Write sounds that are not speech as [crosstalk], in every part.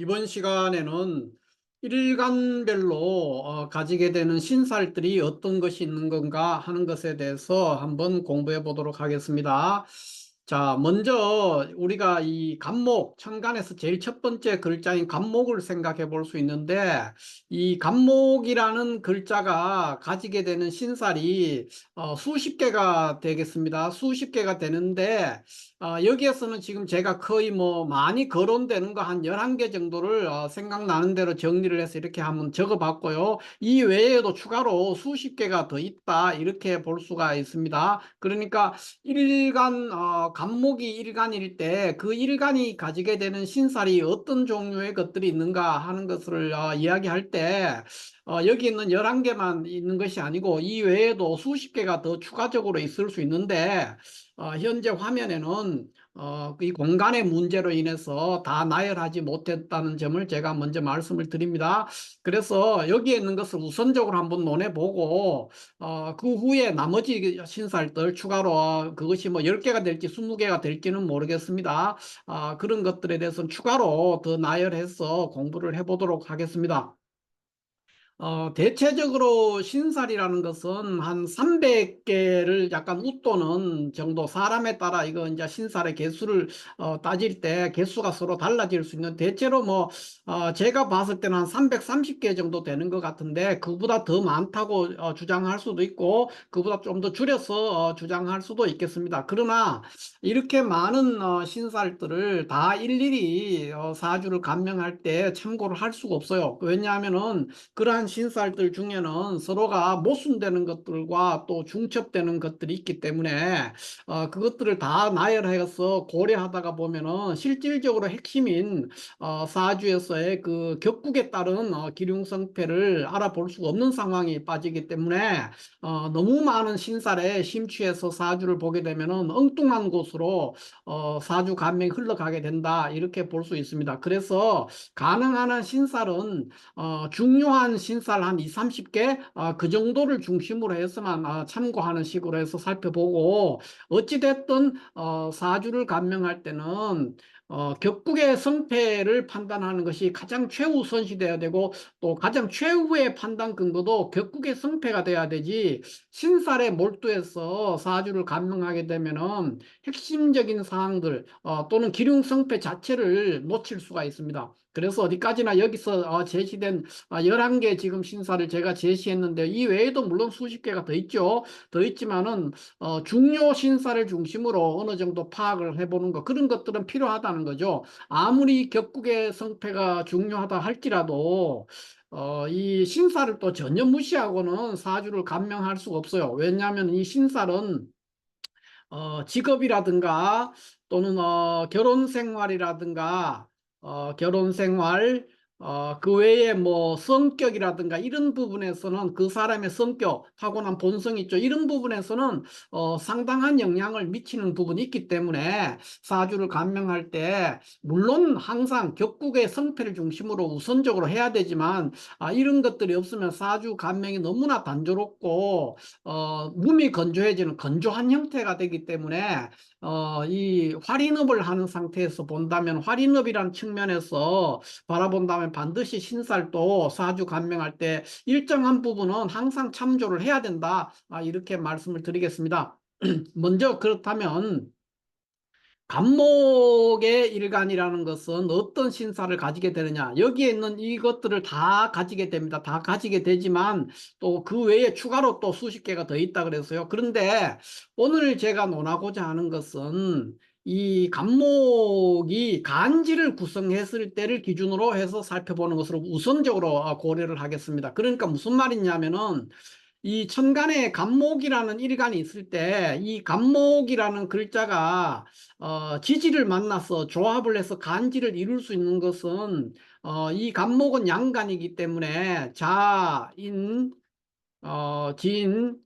이번 시간에는 일간별로 어, 가지게 되는 신살들이 어떤 것이 있는 건가 하는 것에 대해서 한번 공부해 보도록 하겠습니다. 자, 먼저 우리가 이 간목, 천간에서 제일 첫 번째 글자인 간목을 생각해 볼 수 있는데 이 간목이라는 글자가 가지게 되는 신살이 어, 수십 개가 되겠습니다. 수십 개가 되는데 어, 여기에서는 지금 제가 거의 뭐 많이 거론되는 거한 11개 정도를 어, 생각나는 대로 정리를 해서 이렇게 한번 적어 봤고요. 이 외에도 추가로 수십 개가 더 있다 이렇게 볼 수가 있습니다. 그러니까 일간 어, 간목이 일간일 때 그 일간이 가지게 되는 신살이 어떤 종류의 것들이 있는가 하는 것을 어, 이야기할 때 어, 여기 있는 11개만 있는 것이 아니고 이 외에도 수십 개가 더 추가적으로 있을 수 있는데 어, 현재 화면에는 어, 이 공간의 문제로 인해서 다 나열하지 못했다는 점을 제가 먼저 말씀을 드립니다. 그래서 여기에 있는 것을 우선적으로 한번 논해보고 어, 그 후에 나머지 신살들 추가로 어, 그것이 뭐 10개가 될지 20개가 될지는 모르겠습니다. 어, 그런 것들에 대해서는 추가로 더 나열해서 공부를 해보도록 하겠습니다. 어, 대체적으로 신살이라는 것은 한 300개를 약간 웃도는 정도 사람에 따라 이거 이제 신살의 개수를 어, 따질 때 개수가 서로 달라질 수 있는 대체로 뭐 어, 제가 봤을 때는 한 330개 정도 되는 것 같은데 그보다 더 많다고 어, 주장할 수도 있고 그보다 좀 더 줄여서 어, 주장할 수도 있겠습니다. 그러나 이렇게 많은 어, 신살들을 다 일일이 어, 사주를 감명할 때 참고를 할 수가 없어요. 왜냐하면은 그러한 신살들 중에는 서로가 모순되는 것들과 또 중첩되는 것들이 있기 때문에 어, 그것들을 다 나열해서 고려하다가 보면은 실질적으로 핵심인 어, 사주에서의 그 격국에 따른 어, 기륭성패를 알아볼 수가 없는 상황이 빠지기 때문에 어, 너무 많은 신살에 심취해서 사주를 보게 되면은 엉뚱한 곳으로 어, 사주 감명이 흘러가게 된다 이렇게 볼 수 있습니다. 그래서 가능한 한 신살은 어, 중요한 신 살한 2, 30개 어, 그 정도를 중심으로 해서만 어, 참고하는 식으로 해서 살펴보고 어찌됐든 어, 사주를 감명할 때는 어, 격국의 성패를 판단하는 것이 가장 최우선시 돼야 되고 또 가장 최후의 판단 근거도 격국의 성패가 돼야 되지 신살에 몰두해서 사주를 감명하게 되면은 핵심적인 사항들 어, 또는 기륭 성패 자체를 놓칠 수가 있습니다. 그래서 어디까지나 여기서 어, 제시된 어, 11개 지금 신사를 제가 제시했는데 이 외에도 물론 수십 개가 더 있죠. 더 있지만은 어, 중요 신사를 중심으로 어느 정도 파악을 해보는 것 그런 것들은 필요하다는 거죠. 아무리 격국의 성패가 중요하다 할지라도 어, 이 신사를 또 전혀 무시하고는 사주를 감명할 수가 없어요. 왜냐하면 이 신살은 어, 직업이라든가 또는 어, 결혼 생활이라든가 어, 결혼 생활, 어, 그 외에 뭐 성격이라든가 이런 부분에서는 그 사람의 성격, 타고난 본성 있죠. 이런 부분에서는 어, 상당한 영향을 미치는 부분이 있기 때문에 사주를 감명할 때 물론 항상 격국의 성패를 중심으로 우선적으로 해야 되지만 아, 이런 것들이 없으면 사주 감명이 너무나 단조롭고 어, 몸이 건조해지는 건조한 형태가 되기 때문에 어, 이 활인업을 하는 상태에서 본다면 활인업이라는 측면에서 바라본다면 반드시 신살도 사주 감명할 때 일정한 부분은 항상 참조를 해야 된다. 아, 이렇게 말씀을 드리겠습니다. [clears throat] 먼저 그렇다면 간목의 일간이라는 것은 어떤 신사를 가지게 되느냐. 여기에 있는 이것들을 다 가지게 됩니다. 다 가지게 되지만 또 그 외에 추가로 또 수십 개가 더 있다 그래서요. 그런데 오늘 제가 논하고자 하는 것은 이 간목이 간지를 구성했을 때를 기준으로 해서 살펴보는 것으로 우선적으로 고려를 하겠습니다. 그러니까 무슨 말이냐면은 이 천간에 간목이라는 일간이 있을 때 이 간목이라는 글자가 어, 지지를 만나서 조합을 해서 간지를 이룰 수 있는 것은 어, 이 간목은 양간이기 때문에 자, 인, 어, 진,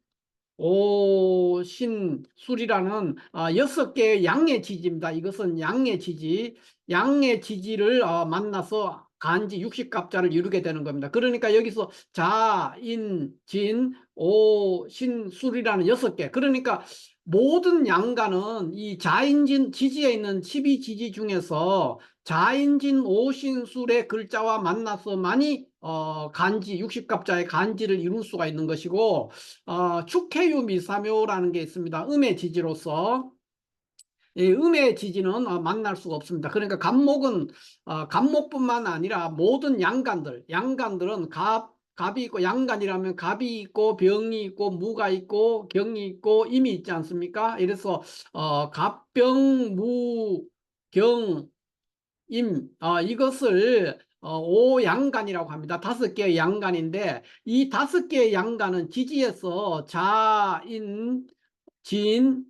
오, 신, 술이라는 어, 여섯 개의 양의 지지입니다. 이것은 양의 지지, 양의 지지를 어, 만나서 간지 60갑자를 이루게 되는 겁니다. 그러니까 여기서 자, 인, 진, 오, 신, 술이라는 여섯 개. 그러니까 모든 양간은 이 자인진 지지에 있는 12지지 중에서 자인진 오신술의 글자와 만나서만이 어, 간지 60갑자의 간지를 이룰 수가 있는 것이고 어, 축해유 미사묘라는 게 있습니다. 음의 지지로서 이 음의 지지는 어, 만날 수가 없습니다. 그러니까 간목은 어, 간목뿐만 아니라 모든 양간들, 양간들은 갑, 갑이 있고 양간이라면 갑이 있고 병이 있고 무가 있고 경이 있고 임이 있지 않습니까? 이래서 어, 갑병 무경 임 어, 이것을 어, 오양간이라고 합니다. 다섯 개의 양간인데 이 다섯 개의 양간은 지지에서 자인 진,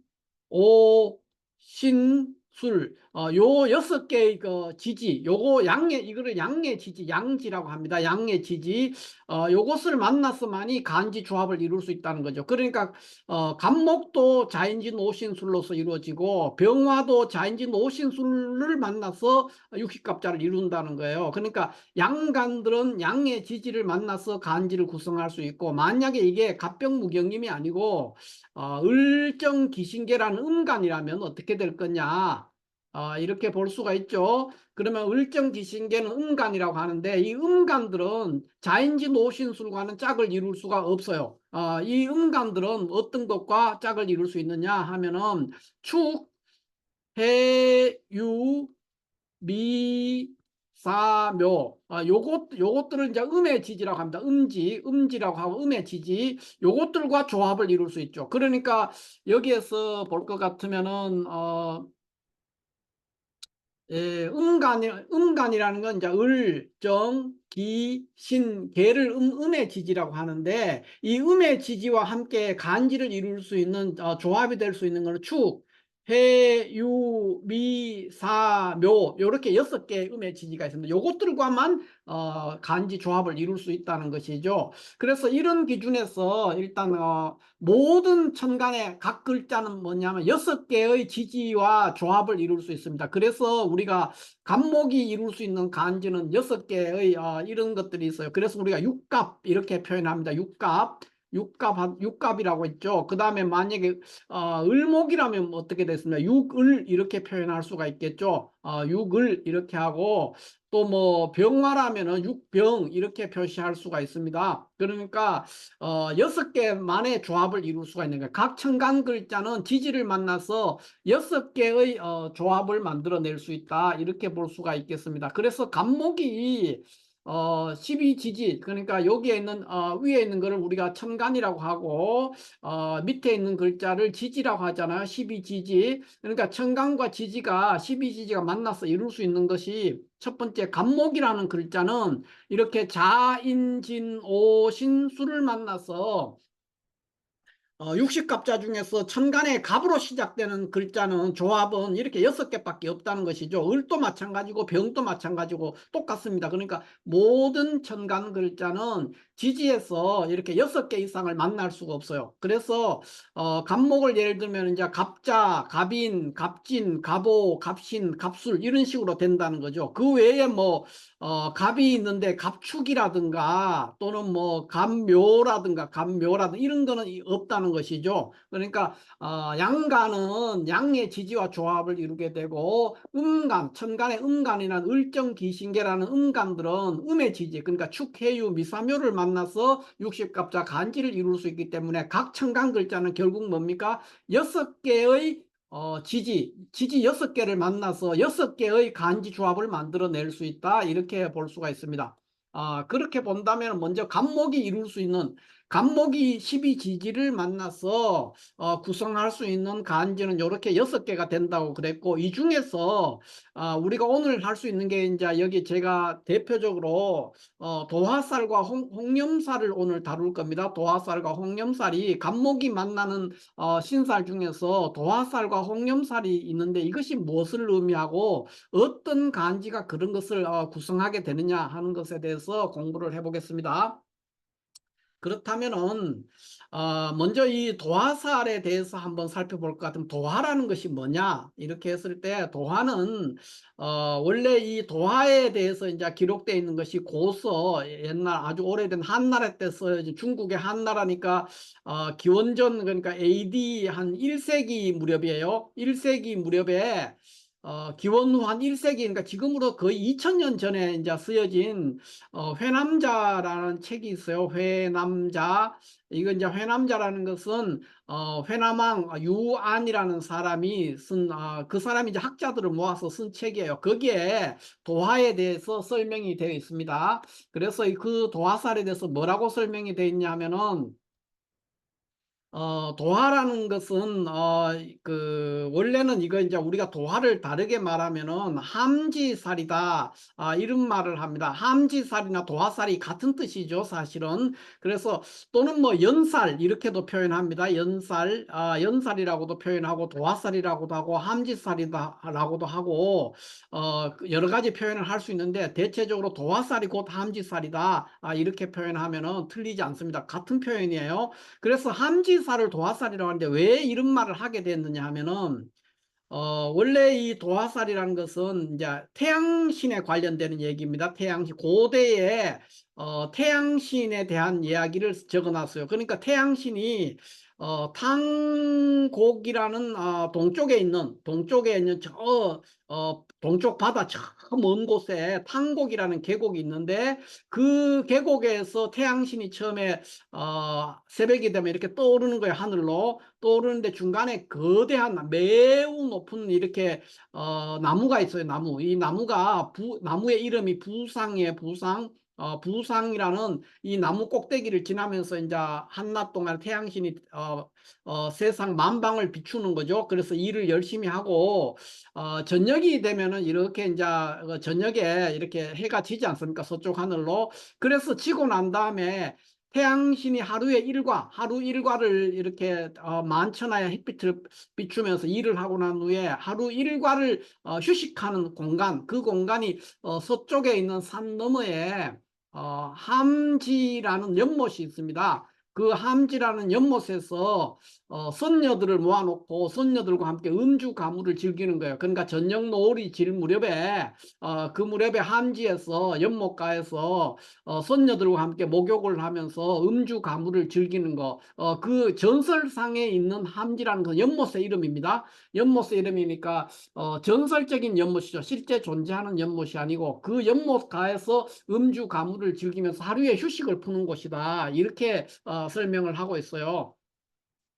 오, 신, 술, 어, 요 여섯 개의 그 지지, 요거 양의, 이거를 양의 지지, 양지라고 합니다. 양의 지지, 어, 요것을 만났어만이 간지 조합을 이룰 수 있다는 거죠. 그러니까, 어, 간목도 자인진 오신술로서 이루어지고, 병화도 자인진 오신술을 만나서 육식갑자를 이룬다는 거예요. 그러니까 양간들은 양의 지지를 만나서 간지를 구성할 수 있고, 만약에 이게 갑병무경임이 아니고, 어, 을정 기신계라는 음간이라면 어떻게 될 거냐? 어, 이렇게 볼 수가 있죠. 그러면 을정 기신계는 음간이라고 하는데 이 음간들은 자인지 노신술과는 짝을 이룰 수가 없어요. 어, 이 음간들은 어떤 것과 짝을 이룰 수 있느냐 하면은 축, 해, 유, 미, 사, 묘. 아, 요것, 요것들을 이제 음의 지지라고 합니다. 음지, 음지라고 하고 음의 지지. 요것들과 조합을 이룰 수 있죠. 그러니까 여기에서 볼 것 같으면은, 어, 예, 음간이, 음간이라는 건 이제 을, 정, 기, 신, 개를 음, 음의 지지라고 하는데 이 음의 지지와 함께 간지를 이룰 수 있는 어, 조합이 될 수 있는 것은 축, 해, 유, 미, 사, 묘 이렇게 여섯 개의 음의 지지가 있습니다. 요것들과만 어, 간지 조합을 이룰 수 있다는 것이죠. 그래서 이런 기준에서 일단 어, 모든 천간의 각 글자는 뭐냐면 여섯 개의 지지와 조합을 이룰 수 있습니다. 그래서 우리가 간목이 이룰 수 있는 간지는 여섯 개의 어, 이런 것들이 있어요. 그래서 우리가 육갑 이렇게 표현합니다. 육갑. 육갑, 육갑이라고 했죠. 그 다음에 만약에, 어, 을목이라면 어떻게 됐습니까? 육을 이렇게 표현할 수가 있겠죠. 어, 육을 이렇게 하고, 또 뭐, 병화라면은 육병 이렇게 표시할 수가 있습니다. 그러니까, 어, 여섯 개만의 조합을 이룰 수가 있는 거예요. 각 천간 글자는 지지를 만나서 여섯 개의 어, 조합을 만들어낼 수 있다. 이렇게 볼 수가 있겠습니다. 그래서 간목이 어, 12지지 그러니까 여기에 있는 어, 위에 있는 거를 우리가 천간이라고 하고 어, 밑에 있는 글자를 지지라고 하잖아요. 12지지 그러니까 천간과 지지가 12지지가 만나서 이룰 수 있는 것이 첫 번째 간목이라는 글자는 이렇게 자인진오신 수를 만나서 어, 60갑자 중에서 천간의 갑으로 시작되는 글자는 조합은 이렇게 여섯 개밖에 없다는 것이죠. 을도 마찬가지고 병도 마찬가지고 똑같습니다. 그러니까 모든 천간 글자는 지지에서 이렇게 여섯 개 이상을 만날 수가 없어요. 그래서 어, 갑목을 예를 들면 이제 갑자, 갑인, 갑진, 갑오, 갑신, 갑술 이런 식으로 된다는 거죠. 그 외에 뭐 어, 갑이 있는데 갑축이라든가 또는 뭐 갑묘라든가 갑묘라든가 이런 거는 없다는 것이죠. 그러니까 어, 양간은 양의 지지와 조합을 이루게 되고 음간, 천간의 음간이란 을정 기신계라는 음간들은 음의 지지 그러니까 축해유, 미사묘를 만 나서 60갑자 간지를 이룰 수 있기 때문에 각 천간 글자는 결국 뭡니까? 여섯 개의 어, 지지, 지지 여섯 개를 만나서 여섯 개의 간지 조합을 만들어낼 수 있다. 이렇게 볼 수가 있습니다. 아, 그렇게 본다면 먼저 간목이 이룰 수 있는 간목이 12지지를 만나서 어, 구성할 수 있는 간지는 이렇게 여섯 개가 된다고 그랬고 이 중에서 어, 우리가 오늘 할 수 있는 게 이제 여기 제가 대표적으로 어, 도화살과 홍, 염살을 오늘 다룰 겁니다. 도화살과 홍염살이 간목이 만나는 어, 신살 중에서 도화살과 홍염살이 있는데 이것이 무엇을 의미하고 어떤 간지가 그런 것을 어, 구성하게 되느냐 하는 것에 대해서 공부를 해보겠습니다. 그렇다면은 어, 먼저 이 도화살에 대해서 한번 살펴볼 것 같으면 도화라는 것이 뭐냐 이렇게 했을 때 도화는 어, 원래 이 도화에 대해서 이제 기록되어 있는 것이 고서 옛날 아주 오래된 한나라 때서 이제 중국의 한나라니까 어, 기원전 그러니까 AD 한 1세기 무렵이에요. 1세기 무렵에 어, 기원 후한 1세기, 그러니까 지금으로 거의 2000년 전에 이제 쓰여진 어, 회남자라는 책이 있어요. 회남자. 이거 이제 회남자라는 것은 어, 회남왕 유안이라는 사람이 쓴, 어, 그 사람이 이제 학자들을 모아서 쓴 책이에요. 거기에 도화에 대해서 설명이 되어 있습니다. 그래서 이그 도화살에 대해서 뭐라고 설명이 되어 있냐 하면은 어, 도화라는 것은, 어, 그, 원래는 이거 이제 우리가 도화를 다르게 말하면은 함지살이다. 아, 이런 말을 합니다. 함지살이나 도화살이 같은 뜻이죠, 사실은. 그래서 또는 뭐 연살, 이렇게도 표현합니다. 연살, 아, 연살이라고도 표현하고 도화살이라고도 하고 함지살이다라고도 하고, 어, 여러 가지 표현을 할 수 있는데 대체적으로 도화살이 곧 함지살이다. 아, 이렇게 표현하면은 틀리지 않습니다. 같은 표현이에요. 그래서 함지 살을 도화살이라고 하는데 왜 이런 말을 하게 됐느냐 하면은 어, 원래 이 도화살이라는 것은 이제 태양신에 관련되는 얘기입니다. 태양신 고대에 어, 태양신에 대한 이야기를 적어놨어요. 그러니까 태양신이 어, 탕곡이라는 어, 동쪽에 있는 동쪽에 있는 저 어, 동쪽 바다 저 먼 곳에 탕곡이라는 계곡이 있는데 그 계곡에서 태양신이 처음에 어, 새벽이 되면 이렇게 떠오르는 거예요 하늘로. 떠오르는데 중간에 거대한 매우 높은 이렇게 어, 나무가 있어요 나무. 이 나무가 부, 나무의 이름이 부상이에요 부상 어, 부상이라는 이 나무 꼭대기를 지나면서 이제 한낮 동안 태양신이 어, 어, 세상 만방을 비추는 거죠. 그래서 일을 열심히 하고 어, 저녁이 되면은 이렇게 이제 어, 저녁에 이렇게 해가 지지 않습니까? 서쪽 하늘로. 그래서 지고 난 다음에 태양신이 하루의 일과 하루 일과를 이렇게 어, 만천하의 햇빛을 비추면서 일을 하고 난 후에 하루 일과를 어, 휴식하는 공간 그 공간이 어, 서쪽에 있는 산 너머에 어, 함지라는 연못이 있습니다. 그 함지라는 연못에서 어, 선녀들을 모아놓고 선녀들과 함께 음주 가무를 즐기는 거예요. 그러니까 저녁 노을이 질 무렵에 어, 그 무렵에 함지에서 연못가에서 어, 선녀들과 함께 목욕을 하면서 음주 가무를 즐기는 거. 어, 그 전설상에 있는 함지라는 그 연못의 이름입니다. 연못의 이름이니까 어, 전설적인 연못이죠. 실제 존재하는 연못이 아니고 그 연못가에서 음주 가무를 즐기면서 하루의 휴식을 푸는 곳이다. 이렇게 어, 설명을 하고 있어요.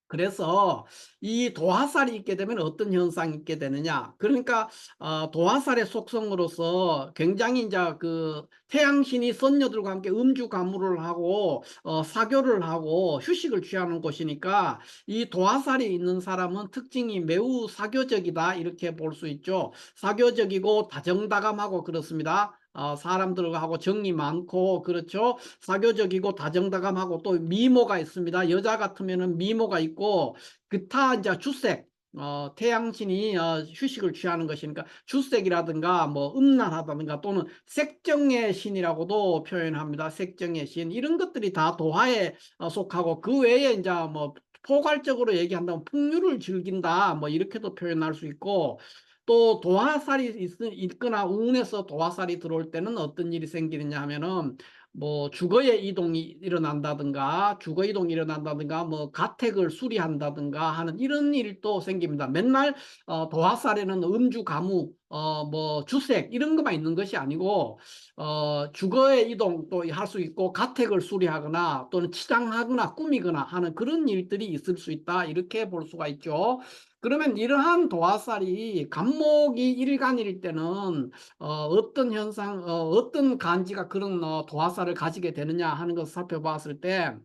그래서 이 도화살이 있게 되면 어떤 현상이 있게 되느냐? 그러니까 어, 도화살의 속성으로서 굉장히 이제 그 태양신이 선녀들과 함께 음주 가무를 하고 어, 사교를 하고 휴식을 취하는 곳이니까 이 도화살이 있는 사람은 특징이 매우 사교적이다 이렇게 볼 수 있죠. 사교적이고 다정다감하고 그렇습니다 어, 사람들하고 정이 많고 그렇죠? 사교적이고 다정다감하고 또 미모가 있습니다. 여자 같으면은 미모가 있고 그타 이제 주색 어, 태양신이 어, 휴식을 취하는 것이니까 주색이라든가 뭐 음란하다든가 또는 색정의 신이라고도 표현합니다. 색정의 신. 이런 것들이 다 도화에 어, 속하고 그 외에 이제 뭐 포괄적으로 얘기한다면 풍류를 즐긴다. 뭐 이렇게도 표현할 수 있고 또 도화살이 있, 있거나 운에서 도화살이 들어올 때는 어떤 일이 생기느냐 하면은 뭐 주거의 이동이 일어난다든가 주거 이동이 일어난다든가 뭐 가택을 수리한다든가 하는 이런 일도 생깁니다. 맨날 어, 도화살에는 음주 가무 어 뭐 주색 이런 것만 있는 것이 아니고 어 주거의 이동도 할 수 있고 가택을 수리하거나 또는 치장하거나 꾸미거나 하는 그런 일들이 있을 수 있다 이렇게 볼 수가 있죠. 그러면 이러한 도화살이 간목이 일간일 때는 어, 떤 현상, 어, 떤 간지가 그런 어, 도화살을 가지게 되느냐 하는 것을 살펴봤을 때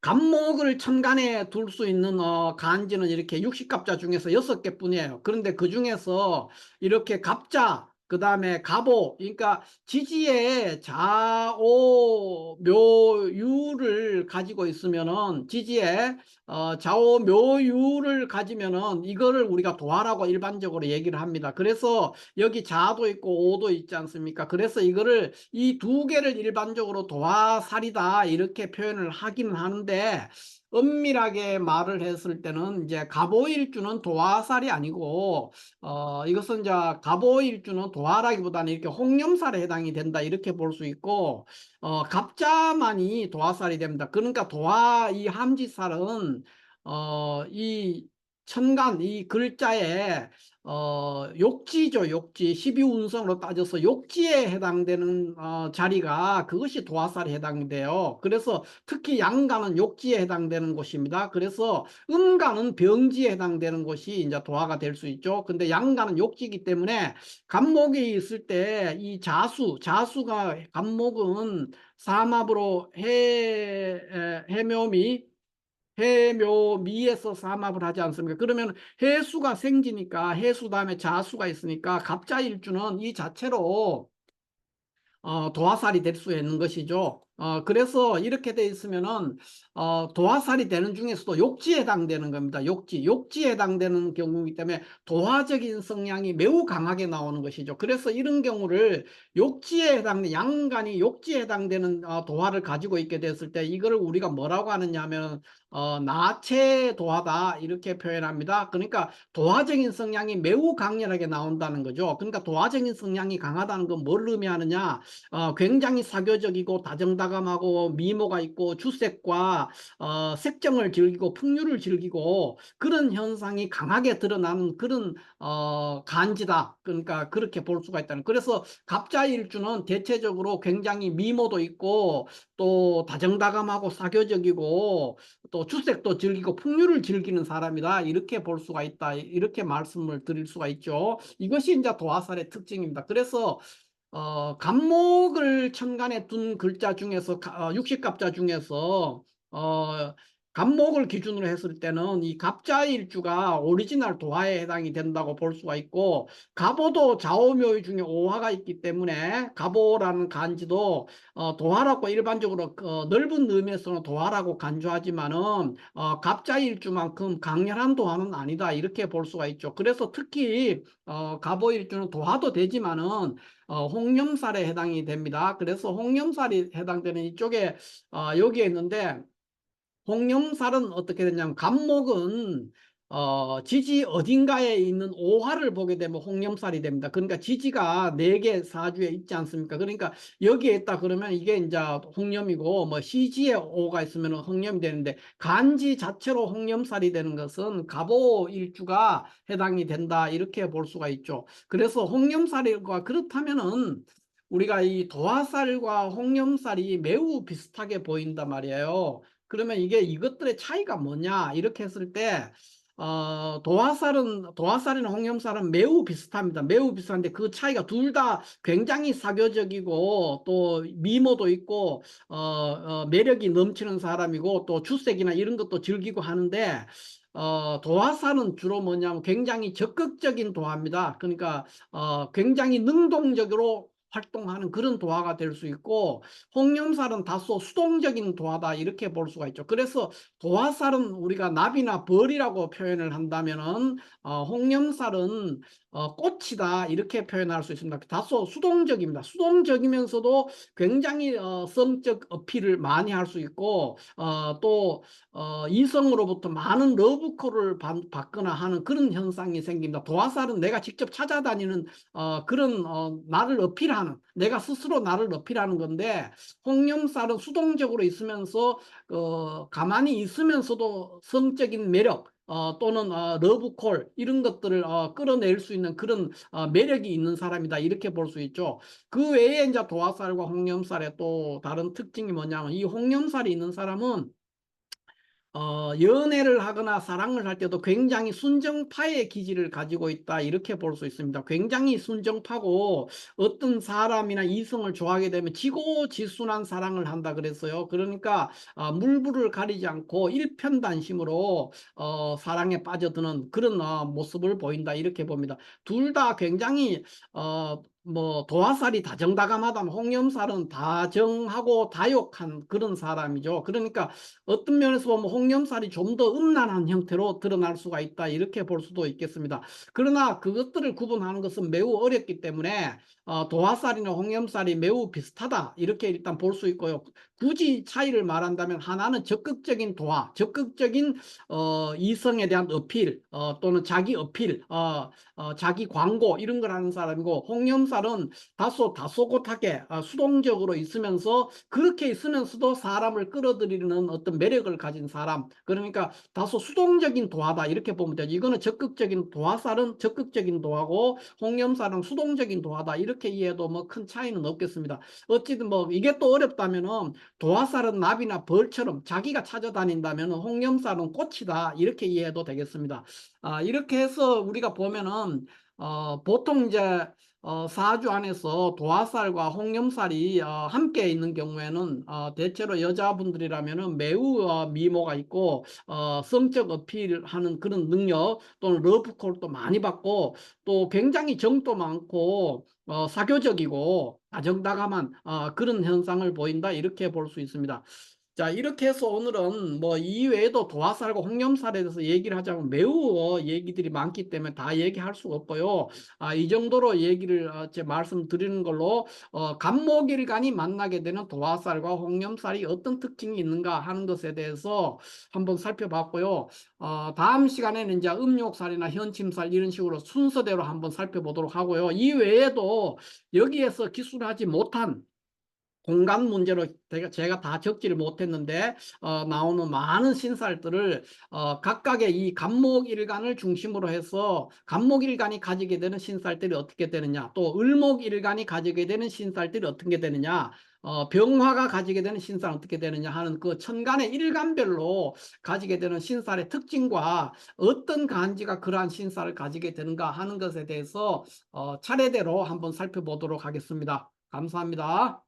간목을 천간에 둘 수 있는 어, 간지는 이렇게 육식갑자 중에서 여섯 개 뿐이에요. 그런데 그 중에서 이렇게 갑자, 그 다음에 가보 그러니까 지지에 좌오 묘유를 가지고 있으면은 지지에 어, 좌오 묘유를 가지면은 이거를 우리가 도화라고 일반적으로 얘기를 합니다. 그래서 여기 자도 있고 오도 있지 않습니까? 그래서 이거를 이 두 개를 일반적으로 도화살이다 이렇게 표현을 하긴 하는데 엄밀하게 말을 했을 때는 이제 갑오일주는 도화살이 아니고 어 이것은 이제 갑오일주는 도화라기보다는 이렇게 홍염살에 해당이 된다 이렇게 볼 수 있고 어 갑자만이 도화살이 됩니다. 그러니까 도화 이 함지살은 어이 천간 이 글자에 어, 욕지죠, 욕지. 12운성으로 따져서 욕지에 해당되는 어, 자리가 그것이 도화살에 해당돼요. 그래서 특히 양간은 욕지에 해당되는 곳입니다. 그래서 음간은 병지에 해당되는 곳이 이제 도화가 될 수 있죠. 근데 양간은 욕지이기 때문에 간목이 있을 때 이 자수, 자수가 간목은 삼합으로 해, 해묘미 해묘미에서 삼합을 하지 않습니까? 그러면 해수가 생기니까 해수 다음에 자수가 있으니까 갑자일주는 이 자체로 어, 도화살이 될 수 있는 것이죠. 어, 그래서 이렇게 돼 있으면은 어, 도화살이 되는 중에서도 욕지에 해당되는 겁니다. 욕지, 욕지에 해당되는 경우이기 때문에 도화적인 성향이 매우 강하게 나오는 것이죠. 그래서 이런 경우를 욕지에 해당되는 양간이 욕지에 해당되는 어, 도화를 가지고 있게 됐을 때 이거를 우리가 뭐라고 하느냐 하면 어, 나체 도화다 이렇게 표현합니다. 그러니까 도화적인 성향이 매우 강렬하게 나온다는 거죠. 그러니까 도화적인 성향이 강하다는 건 뭘 의미하느냐? 어, 굉장히 사교적이고 다정 다감하고 미모가 있고 주색과 어, 색정을 즐기고 풍류를 즐기고 그런 현상이 강하게 드러나는 그런 어, 간지다. 그러니까 그렇게 볼 수가 있다는. 그래서 갑자일주는 대체적으로 굉장히 미모도 있고 또 다정다감하고 사교적이고 또 주색도 즐기고 풍류를 즐기는 사람이다. 이렇게 볼 수가 있다. 이렇게 말씀을 드릴 수가 있죠. 이것이 이제 도화살의 특징입니다. 그래서 어, 간목을 천간에 둔 글자 중에서 어, 육식갑자 중에서 어, 간목을 기준으로 했을 때는 이 갑자일주가 오리지널 도화에 해당이 된다고 볼 수가 있고 갑오도 좌오묘의 중에 오화가 있기 때문에 갑오라는 간지도 어, 도화라고 일반적으로 어, 넓은 의미에서는 도화라고 간주하지만은 어, 갑자일주만큼 강렬한 도화는 아니다 이렇게 볼 수가 있죠. 그래서 특히 어, 갑오일주는 도화도 되지만은 어, 홍염살에 해당이 됩니다. 그래서 홍염살이 해당되는 이쪽에 어, 여기에 있는데 홍염살은 어떻게 되냐면 간목은 어, 지지 어딘가에 있는 오화를 보게 되면 홍염살이 됩니다. 그러니까 지지가 네 개 사주에 있지 않습니까? 그러니까 여기에 있다 그러면 이게 이제 홍염이고 뭐 시지에 오가 있으면 홍염이 되는데 간지 자체로 홍염살이 되는 것은 갑오 일주가 해당이 된다 이렇게 볼 수가 있죠. 그래서 홍염살과 그렇다면은 우리가 이 도화살과 홍염살이 매우 비슷하게 보인단 말이에요. 그러면 이게 이것들의 차이가 뭐냐 이렇게 했을 때 어, 도화살은 도화살이나 홍염살은 매우 비슷합니다. 매우 비슷한데 그 차이가 둘 다 굉장히 사교적이고 또 미모도 있고 어, 어, 매력이 넘치는 사람이고 또 주색이나 이런 것도 즐기고 하는데 어, 도화살은 주로 뭐냐면 굉장히 적극적인 도화입니다. 그러니까 어, 굉장히 능동적으로 활동하는 그런 도화가 될 수 있고 홍염살은 다소 수동적인 도화다 이렇게 볼 수가 있죠. 그래서 도화살은 우리가 나비나 벌이라고 표현을 한다면은 어, 홍염살은 어, 꽃이다 이렇게 표현할 수 있습니다. 다소 수동적입니다. 수동적이면서도 굉장히 어, 성적 어필을 많이 할 수 있고 어, 또 어, 이성으로부터 많은 러브콜을 받 거나 하는 그런 현상이 생깁니다. 도화살은 내가 직접 찾아다니는 어, 그런 어, 나를 어필하는 내가 스스로 나를 어필하는 건데 홍염살은 수동적으로 있으면서 어, 가만히 있으면서도 성적인 매력 어, 또는 어, 러브콜 이런 것들을 어, 끌어낼 수 있는 그런 어, 매력이 있는 사람이다 이렇게 볼 수 있죠. 그 외에 이제 도화살과 홍염살의 또 다른 특징이 뭐냐면 이 홍염살이 있는 사람은 어, 연애를 하거나 사랑을 할 때도 굉장히 순정파의 기질을 가지고 있다 이렇게 볼 수 있습니다. 굉장히 순정파고 어떤 사람이나 이성을 좋아하게 되면 지고지순한 사랑을 한다 그랬어요. 그러니까 어, 물불을 가리지 않고 일편단심으로 어, 사랑에 빠져드는 그런 어, 모습을 보인다 이렇게 봅니다. 둘 다 굉장히 어, 뭐 도화살이 다정다감하다면 홍염살은 다정하고 다욕한 그런 사람이죠. 그러니까 어떤 면에서 보면 홍염살이 좀 더 음란한 형태로 드러날 수가 있다 이렇게 볼 수도 있겠습니다. 그러나 그것들을 구분하는 것은 매우 어렵기 때문에 어, 도화살이나 홍염살이 매우 비슷하다 이렇게 일단 볼 수 있고요. 굳이 차이를 말한다면 하나는 적극적인 도화, 적극적인 어, 이성에 대한 어필 어, 또는 자기 어필, 어, 어, 자기 광고 이런 걸 하는 사람이고 홍염살은 다소 다소곳하게 어, 수동적으로 있으면서 그렇게 있으면서도 사람을 끌어들이는 어떤 매력을 가진 사람 그러니까 다소 수동적인 도화다 이렇게 보면 되죠. 이거는 적극적인 도화살은 적극적인 도화고 홍염살은 수동적인 도화다 이렇게 이해해도 뭐 큰 차이는 없겠습니다. 어찌든 뭐 이게 또 어렵다면은 도화살은 나비나 벌처럼 자기가 찾아다닌다면 홍염살은 꽃이다 이렇게 이해해도 되겠습니다. 아, 이렇게 해서 우리가 보면은 어, 보통 이제 어, 사주 안에서 도화살과 홍염살이 어, 함께 있는 경우에는 어, 대체로 여자분들이라면은 매우 어, 미모가 있고 어, 성적 어필하는 그런 능력 또는 러브콜도 많이 받고 또 굉장히 정도 많고 어, 사교적이고 다정다감한 어, 그런 현상을 보인다 이렇게 볼 수 있습니다. 자 이렇게 해서 오늘은 뭐 이외에도 도화살과 홍염살에 대해서 얘기를 하자면 매우 어, 얘기들이 많기 때문에 다 얘기할 수가 없고요. 아, 이 정도로 얘기를 어, 제 말씀드리는 걸로 어, 간목일간이 만나게 되는 도화살과 홍염살이 어떤 특징이 있는가 하는 것에 대해서 한번 살펴봤고요. 어, 다음 시간에는 이제 음욕살이나 현침살 이런 식으로 순서대로 한번 살펴보도록 하고요. 이 외에도 여기에서 기술하지 못한 공간 문제로 제가, 다 적지를 못했는데 어, 나오는 많은 신살들을 어, 각각의 이 간목일간을 중심으로 해서 간목일간이 가지게 되는 신살들이 어떻게 되느냐 또 을목일간이 가지게 되는 신살들이 어떻게 되느냐 어, 병화가 가지게 되는 신살은 어떻게 되느냐 하는 그 천간의 일간별로 가지게 되는 신살의 특징과 어떤 간지가 그러한 신살을 가지게 되는가 하는 것에 대해서 어, 차례대로 한번 살펴보도록 하겠습니다. 감사합니다.